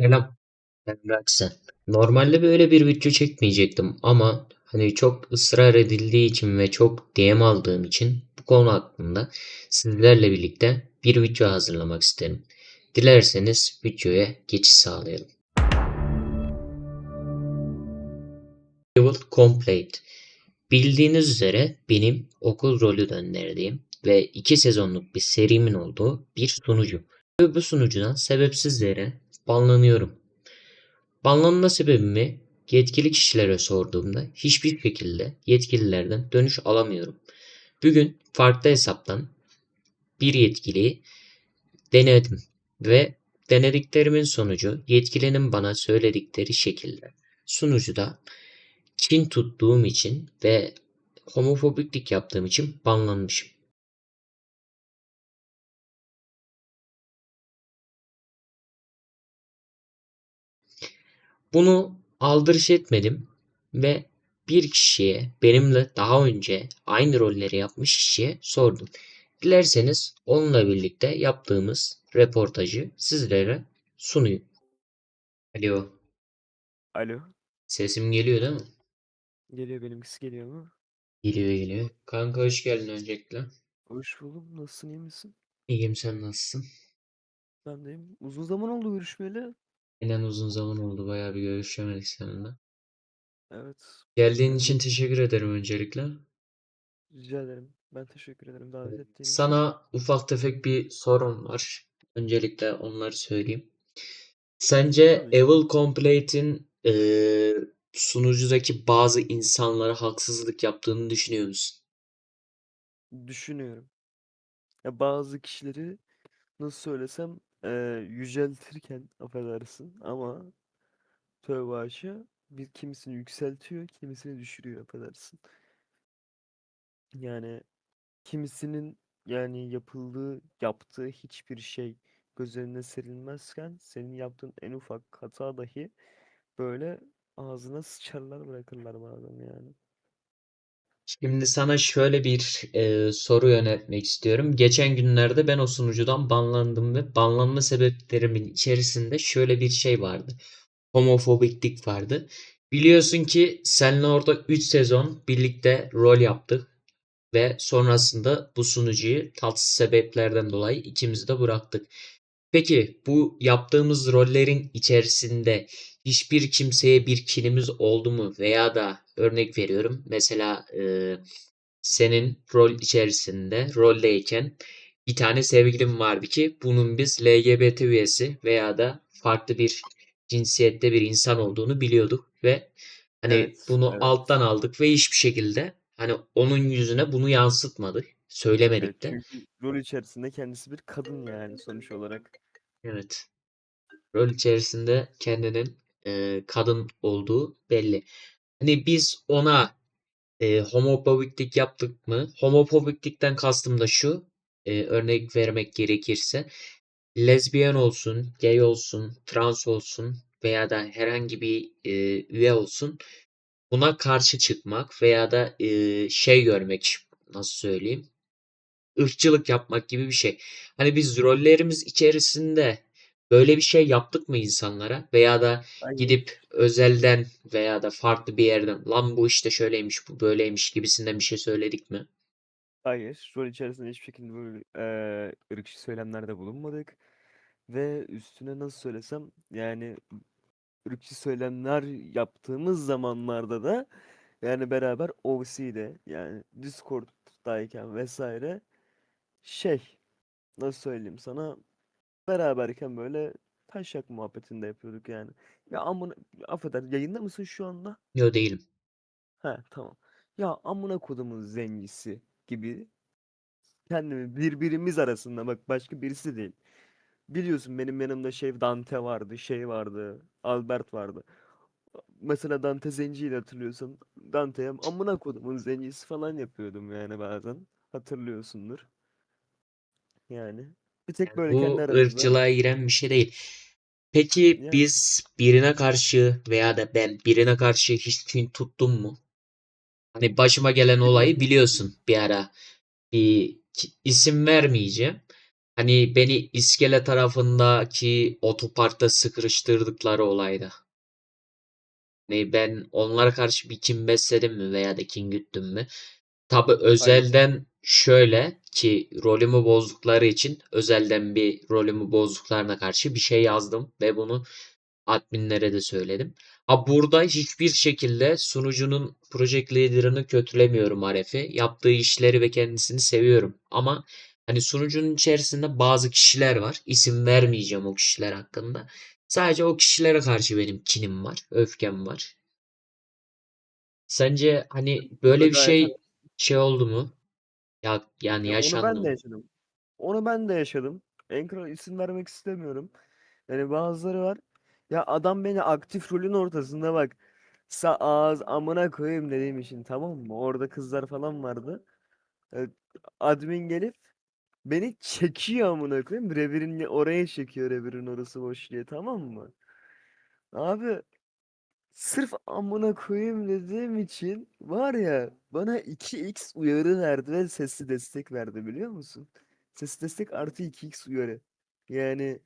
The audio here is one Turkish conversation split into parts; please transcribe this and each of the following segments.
Selam. Ben Raksen. Normalde böyle bir video çekmeyecektim ama hani çok ısrar edildiği için ve çok DM aldığım için bu konu hakkında sizlerle birlikte bir video hazırlamak isterim. Dilerseniz videoya geçiş sağlayalım. Evil Complete. Bildiğiniz üzere benim okul rolü gönderdiğim ve iki sezonluk bir serimin olduğu bir sunucu. Ve bu sunucudan sebepsiz yere banlanıyorum. Banlanma sebebimi yetkili kişilere sorduğumda hiçbir şekilde yetkililerden dönüş alamıyorum. Bugün farklı hesaptan bir yetkiliyi denedim ve denediklerimin sonucu yetkilinin bana söyledikleri şekilde sunucuda kin tuttuğum için ve homofobiklik yaptığım için banlanmışım. Bunu aldırış etmedim ve bir kişiye benimle daha önce aynı rolleri yapmış kişiye sordum. Dilerseniz onunla birlikte yaptığımız reportajı sizlere sunayım. Alo, Alo. sesim geliyor değil mi? Geliyor benimkisi geliyor mu? Geliyor geliyor. Kanka hoş geldin öncelikle. Hoş buldum. Nasılsın iyi misin? İyiyim sen nasılsın? Ben deyim. Uzun zaman oldu görüşmeyeli. Aynen uzun zaman oldu bayağı bir görüşemedik seninle. Evet. Geldiğin Ben için teşekkür ederim öncelikle. rica ederim. Ben teşekkür ederim davet ettiğin için. Sana ufak tefek bir sorum var. Öncelikle onları söyleyeyim. Sence Tabii. Evil Complete'in eee, sunucudaki bazı insanlara haksızlık yaptığını düşünüyor musun? Düşünüyorum. Ya bazı kişileri nasıl söylesem eee, yüceltirken affedersin ama tövbe haşa bir kimisini yükseltiyor, kimisini düşürüyor affedersin. Yani kimisinin yani yapıldığı, yaptığı hiçbir şey göz önüne serilmezken senin yaptığın en ufak hata dahi böyle ağzına sıçarlar bırakırlar bazen yani. Şimdi sana şöyle bir eee, soru yöneltmek istiyorum. Geçen günlerde ben o sunucudan banlandım ve banlanma sebeplerimin içerisinde şöyle bir şey vardı. Homofobiklik vardı. Biliyorsun ki seninle orada 3 sezon birlikte rol yaptık. Ve sonrasında bu sunucuyu tatsız sebeplerden dolayı ikimiz de bıraktık. Peki bu yaptığımız rollerin içerisinde hiçbir kimseye bir kinimiz oldu mu? Veya da örnek veriyorum mesela e, senin rol içerisinde roldeyken bir tane sevgilin vardı ki bunun biz LGBT üyesi veya da farklı bir cinsiyette bir insan olduğunu biliyorduk ve hani Evet, bunu evet. alttan aldık ve hiçbir şekilde hani onun yüzüne bunu yansıtmadık. Evet, Söylemedik de. çünkü rol içerisinde kendisi bir kadın yani sonuç olarak. Evet. Rol içerisinde kendinin e, kadın olduğu belli. Hani biz ona e, homofobiklik yaptık mı? Homofobiklikten kastım da şu. e, örnek vermek gerekirse lezbiyen olsun, gay olsun, trans olsun veya da herhangi bir e, üye olsun buna karşı çıkmak veya da e, şey görmek nasıl söyleyeyim ırkçılık yapmak gibi bir şey. Hani biz rollerimiz içerisinde böyle bir şey yaptık mı insanlara veya da Hayır, gidip özelden veya da farklı bir yerden lan bu işte şöyleymiş bu böyleymiş gibisinden bir şey söyledik mi? hayır. Rol içerisinde hiçbir şekilde böyle eee ırkçı söylemlerde bulunmadık. Ve üstüne nasıl söylesem yani ırkçı söylemler yaptığımız zamanlarda da yani beraber OC'de yani Discord'dayken vesaire şey nasıl söyleyeyim sana beraberken böyle taşak muhabbetinde yapıyorduk yani. Ya amına affeder yayında mısın şu anda? Yo değilim. He tamam. Ya amına kodumun zencisi gibi kendimi birbirimiz arasında bak başka birisi değil. Biliyorsun benim yanımda şey Dante vardı, şey vardı, Albert vardı. Mesela Dante Zenci'yi de hatırlıyorsan Dante'ye amına kodumun zencisi falan yapıyordum yani bazen. Hatırlıyorsundur. Yani bir tek böyle kendi Bu aramızda ırkçılığa giren bir şey değil. Peki yani biz birine karşı veya da ben birine karşı hiç kin tuttum mu? Hani başıma gelen olayı biliyorsun bir ara. Bir ki- isim vermeyeceğim. Hani beni iskele tarafındaki otoparkta sıkıştırdıkları olayda. Hani ben onlara karşı bir kin besledim mi veya da kin güttüm mü? Tabii Hayır. özelden şöyle ki rolümü bozdukları için özelden bir rolümü bozduklarına karşı bir şey yazdım ve bunu adminlere de söyledim. Ha burada hiçbir şekilde sunucunun project leader'ını kötülemiyorum Aref'i. Yaptığı işleri ve kendisini seviyorum. Ama hani sunucunun içerisinde bazı kişiler var. İsim vermeyeceğim o kişiler hakkında. Sadece o kişilere karşı benim kinim var, öfkem var. Sence hani böyle bir şey şey oldu mu? Ya yani Ya onu ben de mı? yaşadım. Onu ben de yaşadım. En kral isim vermek istemiyorum. Yani bazıları var. Ya adam beni aktif rolün ortasında bak. Sa ağız amına koyayım dediğim için tamam mı? Orada kızlar falan vardı. E, Admin gelip beni çekiyor amına koyayım. Revirin oraya çekiyor revirin orası boş diye tamam mı? Abi Sırf amına koyayım dediğim için var ya bana 2x uyarı verdi ve sesli destek verdi biliyor musun? Sesli destek artı 2x uyarı. Yani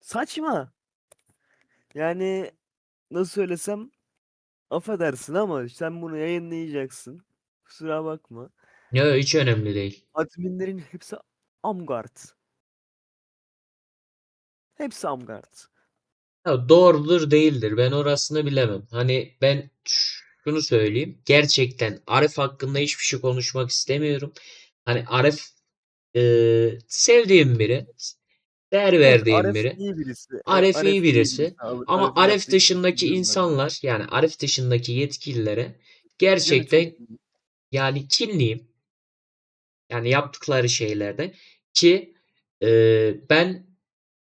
saçma. Yani nasıl söylesem affedersin ama sen bunu yayınlayacaksın. Kusura bakma. Ya hiç önemli değil. Adminlerin hepsi Amgard. Hepsi Amgard. Ya doğrudur değildir. Ben orasını bilemem. Hani ben şunu söyleyeyim. Gerçekten Arif hakkında hiçbir şey konuşmak istemiyorum. Hani Arif e, sevdiğim biri. Değer verdiğim Aref biri. iyi birisi. Evet Arif iyi Aref iyi birisi. birisi. Abi, Ama Arif işi dışındaki ben. insanlar yani Arif dışındaki yetkililere gerçekten iyi. yani kinliyim. Yani yaptıkları şeylerde ki e, ben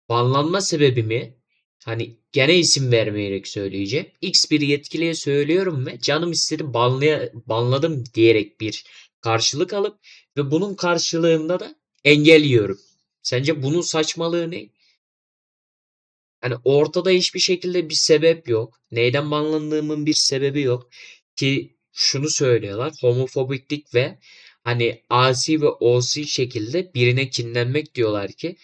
banlanma sebebimi hani gene isim vermeyerek söyleyeceğim. X bir yetkiliye söylüyorum ve canım istedi banlaya, banladım diyerek bir karşılık alıp ve bunun karşılığında da engel yiyorum. Sence bunun saçmalığı ne? Hani ortada hiçbir şekilde bir sebep yok. Neyden banlandığımın bir sebebi yok. Ki şunu söylüyorlar. Homofobiklik ve hani asi ve OC şekilde birine kinlenmek diyorlar ki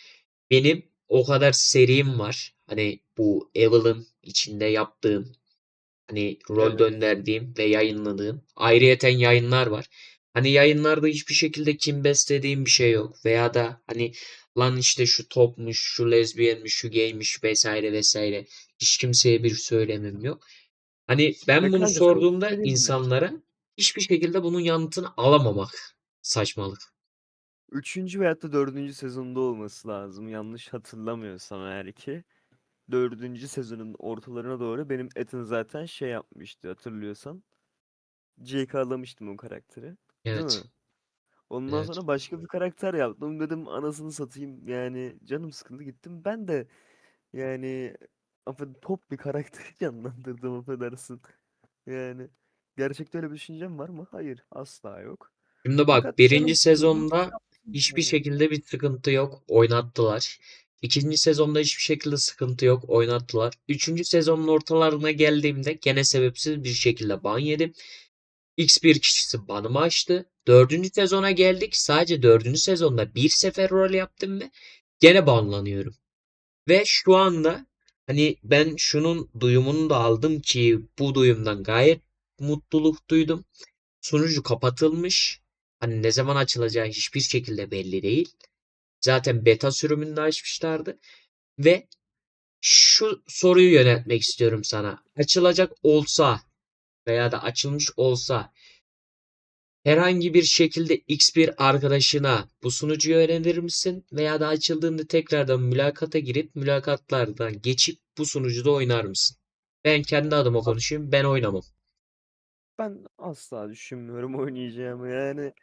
benim o kadar serim var. Hani bu Evil'ın içinde yaptığım hani rol Evet. gönderdiğim ve yayınladığım ayrıyeten yayınlar var. Hani yayınlarda hiçbir şekilde kim beslediğim bir şey yok. Veya da hani lan işte şu topmuş, şu lezbiyenmiş, şu gaymiş vesaire vesaire. Hiç kimseye bir söylemim yok. Hani ben bunu şey sorduğumda mi? insanlara hiçbir şekilde bunun yanıtını alamamak saçmalık. Üçüncü veyahut da dördüncü sezonda olması lazım. Yanlış hatırlamıyorsam eğer ki. Dördüncü sezonun ortalarına doğru benim Ethan zaten şey yapmıştı hatırlıyorsan. JK'lamıştım o karakteri. Değil Evet. mi? Ondan Evet. sonra başka bir karakter yaptım. Dedim anasını satayım. Yani canım sıkıldı gittim. Ben de yani affed pop bir karakteri canlandırdım affedersin. Yani gerçekte öyle bir düşüncem var mı? Hayır. Asla yok. Şimdi bak Fakat canım birinci sıkıldı. sezonda hiçbir şekilde bir sıkıntı yok. Oynattılar. İkinci sezonda hiçbir şekilde sıkıntı yok. Oynattılar. Üçüncü sezonun ortalarına geldiğimde gene sebepsiz bir şekilde ban yedim. X bir kişisi banımı açtı. Dördüncü sezona geldik. Sadece dördüncü sezonda bir sefer rol yaptım ve gene banlanıyorum. Ve şu anda hani ben şunun duyumunu da aldım ki bu duyumdan gayet mutluluk duydum. Sunucu kapatılmış. Hani ne zaman açılacağı hiçbir şekilde belli değil. Zaten beta sürümünde açmışlardı. Ve şu soruyu yöneltmek istiyorum sana. Açılacak olsa veya da açılmış olsa herhangi bir şekilde X bir arkadaşına bu sunucuyu önerir misin? Veya da açıldığında tekrardan mülakata girip mülakatlardan geçip bu sunucuda oynar mısın? Ben kendi adıma konuşayım. Ben oynamam. Ben asla düşünmüyorum oynayacağımı yani.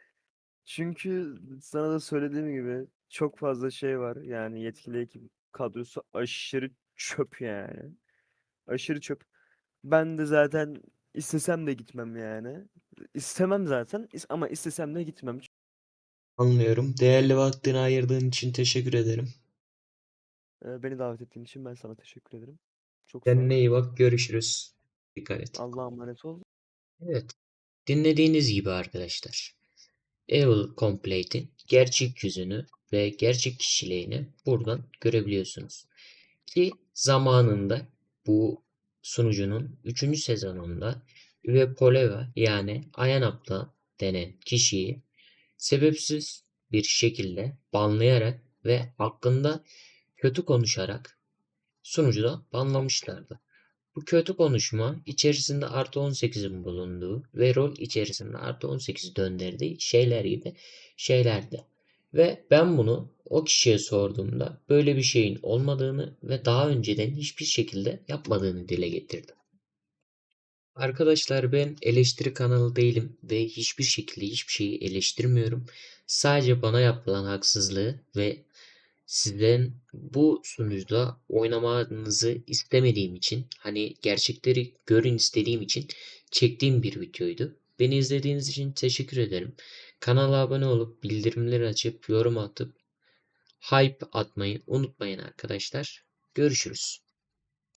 Çünkü sana da söylediğim gibi çok fazla şey var. Yani yetkili ekip kadrosu aşırı çöp yani. Aşırı çöp. Ben de zaten istesem de gitmem yani. İstemem zaten is- ama istesem de gitmem. Anlıyorum. Değerli vaktini ayırdığın için teşekkür ederim. Ee, Beni davet ettiğin için ben sana teşekkür ederim. Çok sağ ol. Kendine iyi bak. Görüşürüz. Dikkat et. Allah'a emanet ol. Evet. Dinlediğiniz gibi arkadaşlar. Evil Complete'in gerçek yüzünü ve gerçek kişiliğini buradan görebiliyorsunuz. Ki zamanında bu sunucunun 3. sezonunda Üve Poleva yani Ayan Abla denen kişiyi sebepsiz bir şekilde banlayarak ve hakkında kötü konuşarak sunucuda banlamışlardı. Bu kötü konuşma içerisinde artı 18'in bulunduğu ve rol içerisinde artı 18 döndürdüğü şeyler gibi şeylerdi. Ve ben bunu o kişiye sorduğumda böyle bir şeyin olmadığını ve daha önceden hiçbir şekilde yapmadığını dile getirdi. Arkadaşlar ben eleştiri kanalı değilim ve hiçbir şekilde hiçbir şeyi eleştirmiyorum. Sadece bana yapılan haksızlığı ve sizden bu sunucuda oynamanızı istemediğim için hani gerçekleri görün istediğim için çektiğim bir videoydu. Beni izlediğiniz için teşekkür ederim. Kanala abone olup bildirimleri açıp yorum atıp hype atmayı unutmayın arkadaşlar. Görüşürüz.